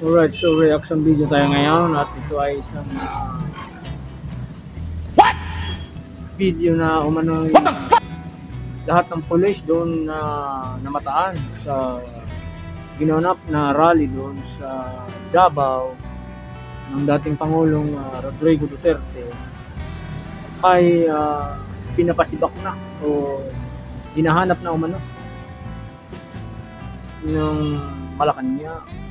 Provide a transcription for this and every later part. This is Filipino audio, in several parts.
Alright, so reaction video tayo ngayon at ito ay isang ah, video na umano lahat ng police doon na namataan sa ginanap na rally doon sa Davao ng dating Pangulong ah, Rodrigo Duterte. Ay ah, pinapasibak na o hinahanap na umano ng Malacanang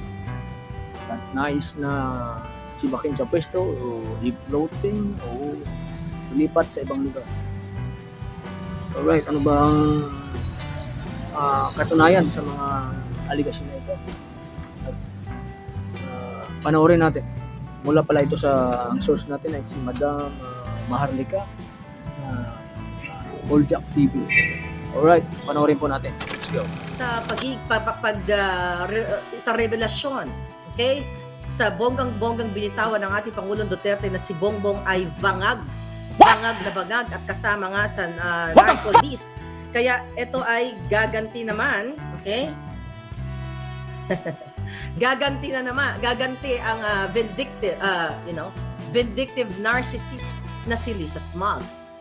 at nais na sibakin sa pwesto o i-floating o lipat sa ibang lugar. Alright, ano ba ang ah, katunayan sa mga aligasyon na ito? At, ah, panoorin natin. Mula pala ito sa ang source natin ay si Madam ah, Maharlika uh, Jack TV. Alright, panoorin po natin. Let's go. sa pagig pag, pag ah, re- uh, sa revelasyon okay? Sa bonggang-bonggang binitawan ng ating Pangulong Duterte na si Bongbong ay bangag bangag na bangag at kasama nga sa uh, narco list kaya ito ay gaganti naman okay? Gaganti na naman gaganti ang ah, vindictive ah, you know vindictive narcissist na si Lisa Smugs.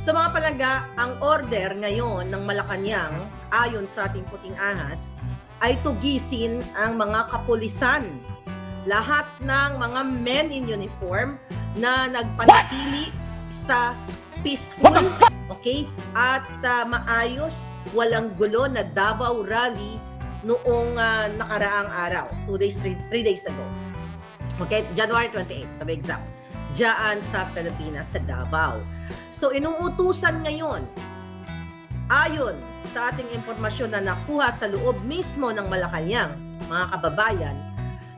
Sa mga palangga, ang order ngayon ng Malacanang ayon sa ating puting ahas ay tugisin ang mga kapulisan. Lahat ng mga men in uniform na nagpanatili sa peaceful, okay, at ah, maayos, walang gulo na Davao Rally noong ah, nakaraang araw, two days, three, three days ago. Okay, January 28, to be exact. Diyan sa Pilipinas, sa Davao. So, inuutusan ngayon, ayon sa ating impormasyon na nakuha sa loob mismo ng Malacanang, mga kababayan,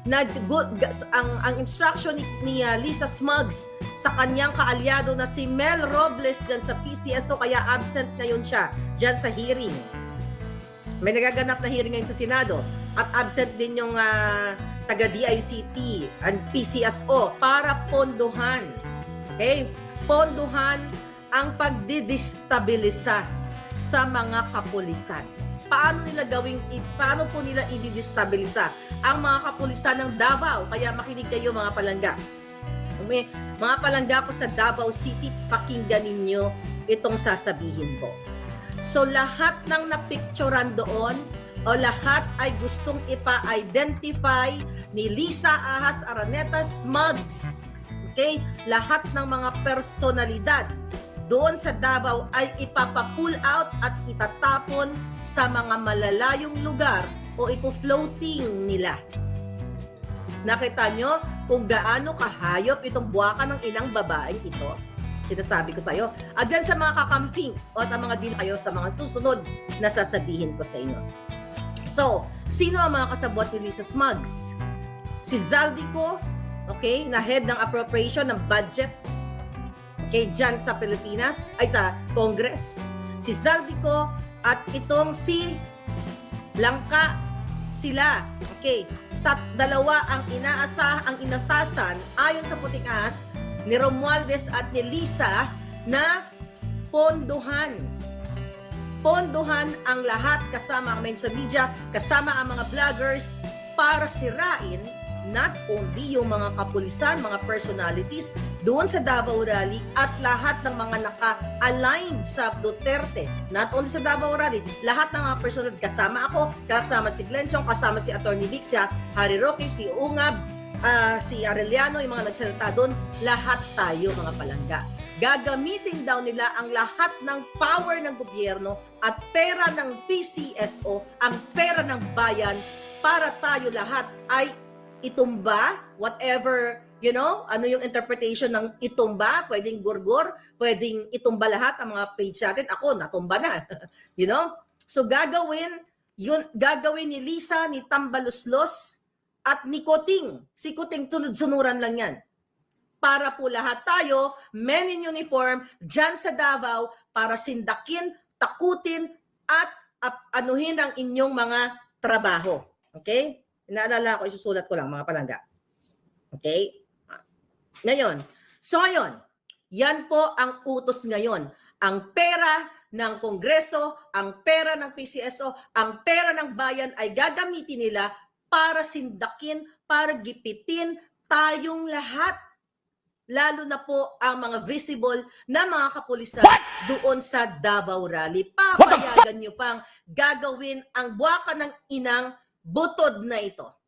na gu- gas- ang, ang instruction ni, ni uh, Lisa Smugs sa kanyang kaalyado na si Mel Robles dyan sa PCSO, kaya absent ngayon siya dyan sa hearing. May nagaganap na hearing ngayon sa Senado at absent din yung ah, taga DICT and PCSO para pondohan. Okay? Pondohan ang pagdidestabilisa sa mga kapulisan. Paano nila gawing paano po nila i-destabilisa ang mga kapulisan ng Davao? Kaya makinig kayo mga palangga. May, mga palangga ko sa Davao City, pakinggan ninyo itong sasabihin ko. So lahat ng napicturan doon o lahat ay gustong ipa-identify ni Lisa Ahas Araneta Smugs. Okay? Lahat ng mga personalidad doon sa Davao ay ipapa-pull out at itatapon sa mga malalayong lugar o ipo-floating nila. Nakita nyo kung gaano kahayop itong buwakan ng ilang babaeng ito? Sinasabi ko sa iyo. Again sa mga kakamping o at ang mga din kayo sa mga susunod na sasabihin ko sa inyo. So, sino ang mga kasabot ni Lisa Smugs? Si Zaldico, okay, na head ng appropriation ng budget okay, dyan sa Pilipinas, ay sa Congress. Si Zaldico at itong si Langka, sila, okay, tat dalawa ang inaasa, ang inatasan ayon sa puting ahas ni Romualdez at ni Lisa na ponduhan. Ponduhan ang lahat kasama ang sa media, kasama ang mga vloggers para sirain not only yung mga kapulisan, mga personalities doon sa Davao Rally at lahat ng mga naka-aligned sa Duterte. Not only sa Davao Rally, lahat ng mga personality kasama ako, kasama si Glenn Chong, kasama si Attorney Vixia, Harry Roque, si Ungab, ah, si Arellano, yung mga nagsalita doon, lahat tayo mga palangga. Gagamitin daw nila ang lahat ng power ng gobyerno at pera ng PCSO, ang pera ng bayan para tayo lahat ay itumba, whatever, you know, ano yung interpretation ng itumba, pwedeng gurgur, pwedeng itumba lahat ang mga page natin. Ako, natumba na. you know? So gagawin, yun, gagawin ni Lisa, ni Tambaluslos, at ni Koting. Si Koting, tunod-sunuran lang yan. Para po lahat tayo, men in uniform, dyan sa Davao, para sindakin, takutin, at anuhin ang inyong mga trabaho. Okay? Inaalala ko, isusulat ko lang mga palangga. Okay? Ngayon, so ngayon, yan po ang utos ngayon. Ang pera ng Kongreso, ang pera ng PCSO, ang pera ng bayan ay gagamitin nila para sindakin, para gipitin tayong lahat. Lalo na po ang mga visible na mga kapulisan doon sa Davao Rally. Papayagan nyo pang gagawin ang buwaka ng inang butod na ito.